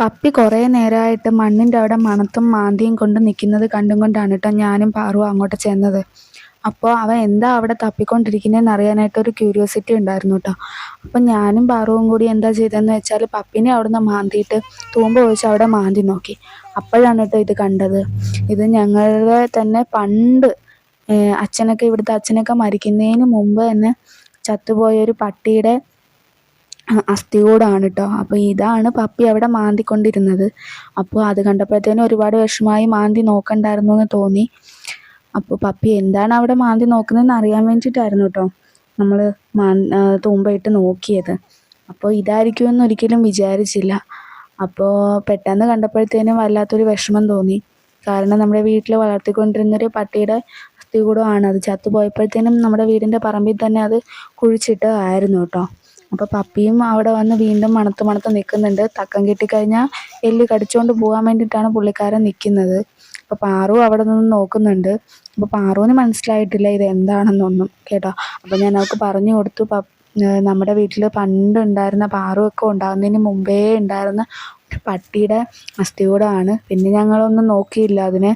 Puppy കുറേ നേരമായിട്ട് മണ്ണിന്റെ അവിടെ മണത്തും മാന്തിയും കൊണ്ട് നിൽക്കുന്നത് കണ്ടും കൊണ്ടാണ് കേട്ടോ ഞാനും പാറുവും അങ്ങോട്ട് ചെന്നത്. അപ്പോൾ അവൻ എന്താ അവിടെ തപ്പിക്കൊണ്ടിരിക്കുന്നതെന്ന് അറിയാനായിട്ട് ഒരു ക്യൂരിയോസിറ്റി ഉണ്ടായിരുന്നു കേട്ടോ അപ്പം ഞാനും പാറുവും കൂടി എന്താ ചെയ്തതെന്ന് വെച്ചാൽ പപ്പിനെ അവിടുന്ന് മാന്തിയിട്ട് തൂമ്പ ഒഴിച്ച് അവിടെ മാന്തി നോക്കി. അപ്പോഴാണ് കേട്ടോ ഇത് കണ്ടത്. ഇത് ഞങ്ങളുടെ തന്നെ പണ്ട് അച്ഛനൊക്കെ ഇവിടുത്തെ അച്ഛനൊക്കെ മരിക്കുന്നതിന് മുമ്പ് തന്നെ ചത്തുപോയ ഒരു പട്ടിയുടെ അസ്ഥികൂടമാണ് കേട്ടോ അപ്പോൾ ഇതാണ് പപ്പി അവിടെ മാന്തിക്കൊണ്ടിരുന്നത്. അപ്പോൾ അത് കണ്ടപ്പോഴത്തേനും ഒരുപാട് വിഷമമായി മാന്തി നോക്കണ്ടായിരുന്നു എന്ന് തോന്നി. അപ്പോൾ പപ്പി എന്താണ് അവിടെ മാന്തി നോക്കുന്നതെന്ന് അറിയാൻ വേണ്ടിയിട്ടായിരുന്നു കേട്ടോ നമ്മൾ മാ നോക്കിയത്. അപ്പോൾ ഇതായിരിക്കുമെന്ന് ഒരിക്കലും വിചാരിച്ചില്ല. അപ്പോൾ പെട്ടെന്ന് കണ്ടപ്പോഴത്തേനും വല്ലാത്തൊരു വിഷമം തോന്നി. കാരണം നമ്മുടെ വീട്ടിൽ വളർത്തിക്കൊണ്ടിരുന്നൊരു പട്ടിയുടെ അസ്ഥികൂടമാണ്. അത് ചത്തുപോയപ്പോഴത്തേനും നമ്മുടെ വീടിന്റെ പറമ്പിൽ തന്നെ അത് കുഴിച്ചിട്ടതായിരുന്നു കേട്ടോ അപ്പോൾ പപ്പിയും അവിടെ വന്ന് വീണ്ടും മണത്ത് മണത്ത് നിൽക്കുന്നുണ്ട് തക്കം കിട്ടിക്കഴിഞ്ഞാൽ എല്ല് കടിച്ചുകൊണ്ട് പോകാൻ വേണ്ടിയിട്ടാണ് പുള്ളിക്കാരൻ നിൽക്കുന്നത് അപ്പോൾ പാറു അവിടെ നിന്ന് നോക്കുന്നുണ്ട്. അപ്പോൾ പാറുവിന് മനസ്സിലായിട്ടില്ല ഇത് എന്താണെന്നൊന്നും കേട്ടോ. അപ്പോൾ ഞാൻ അവൾക്ക് പറഞ്ഞു കൊടുത്തു നമ്മുടെ വീട്ടിൽ പണ്ടുണ്ടായിരുന്ന പാറുവൊക്കെ ഉണ്ടാകുന്നതിന് മുമ്പേ ഉണ്ടായിരുന്ന ഒരു പട്ടിയുടെ അസ്ഥികൂടമാണ് പിന്നെ ഞങ്ങളൊന്നും നോക്കിയില്ല അതിനെ.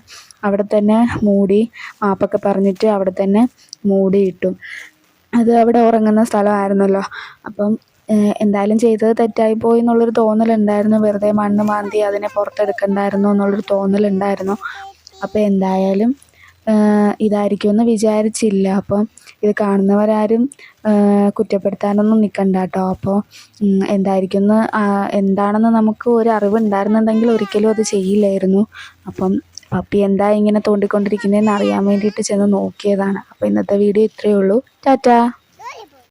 അവിടെ തന്നെ മൂടി മാപ്പൊക്കെ പറഞ്ഞിട്ട് അവിടെ തന്നെ മൂടിയിട്ടു. അത് അവിടെ ഉറങ്ങുന്ന സ്ഥലമായിരുന്നല്ലോ. അപ്പം എന്തായാലും ചെയ്തത് തെറ്റായിപ്പോയി എന്നുള്ളൊരു തോന്നലുണ്ടായിരുന്നു. വെറുതെ മണ്ണ് മാന്തി അതിനെ പുറത്തെടുക്കണ്ടായിരുന്നു എന്നുള്ളൊരു തോന്നലുണ്ടായിരുന്നു. അപ്പോൾ എന്തായാലും ഇതായിരിക്കുമെന്ന് വിചാരിച്ചില്ല. അപ്പം ഇത് കാണുന്നവരാരും കുറ്റപ്പെടുത്താനൊന്നും നിൽക്കണ്ട കേട്ടോ അപ്പോൾ എന്തായിരിക്കുമെന്ന് എന്താണെന്ന് നമുക്ക് ഒരു അറിവുണ്ടായിരുന്നുണ്ടെങ്കിൽ ഒരിക്കലും അത് ചെയ്യില്ലായിരുന്നു. അപ്പം പപ്പി എന്താ ഇങ്ങനെ തോണ്ടിക്കൊണ്ടിരിക്കുന്നതെന്ന് അറിയാൻ വേണ്ടിയിട്ട് ചെന്ന് നോക്കിയതാണ്. അപ്പോൾ ഇന്നത്തെ വീഡിയോ ഇത്രയേ ഉള്ളൂ. ടാറ്റാ.